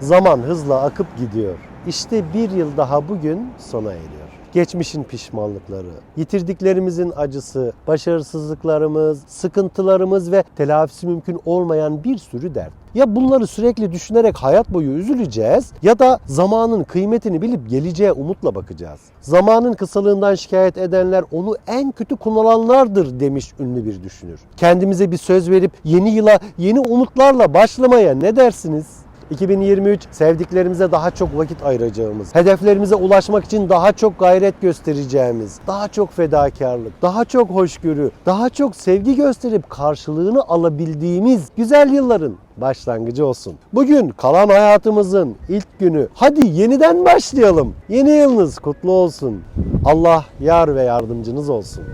Zaman hızla akıp gidiyor. İşte bir yıl daha bugün sona eriyor. Geçmişin pişmanlıkları, yitirdiklerimizin acısı, başarısızlıklarımız, sıkıntılarımız ve telafisi mümkün olmayan bir sürü dert. Ya bunları sürekli düşünerek hayat boyu üzüleceğiz ya da zamanın kıymetini bilip geleceğe umutla bakacağız. Zamanın kısalığından şikayet edenler onu en kötü kullananlardır demiş ünlü bir düşünür. Kendimize bir söz verip yeni yıla yeni umutlarla başlamaya ne dersiniz? 2023 sevdiklerimize daha çok vakit ayıracağımız, hedeflerimize ulaşmak için daha çok gayret göstereceğimiz, daha çok fedakarlık, daha çok hoşgörü, daha çok sevgi gösterip karşılığını alabildiğimiz güzel yılların başlangıcı olsun. Bugün kalan hayatımızın ilk günü. Hadi yeniden başlayalım. Yeni yılınız kutlu olsun. Allah yar ve yardımcınız olsun.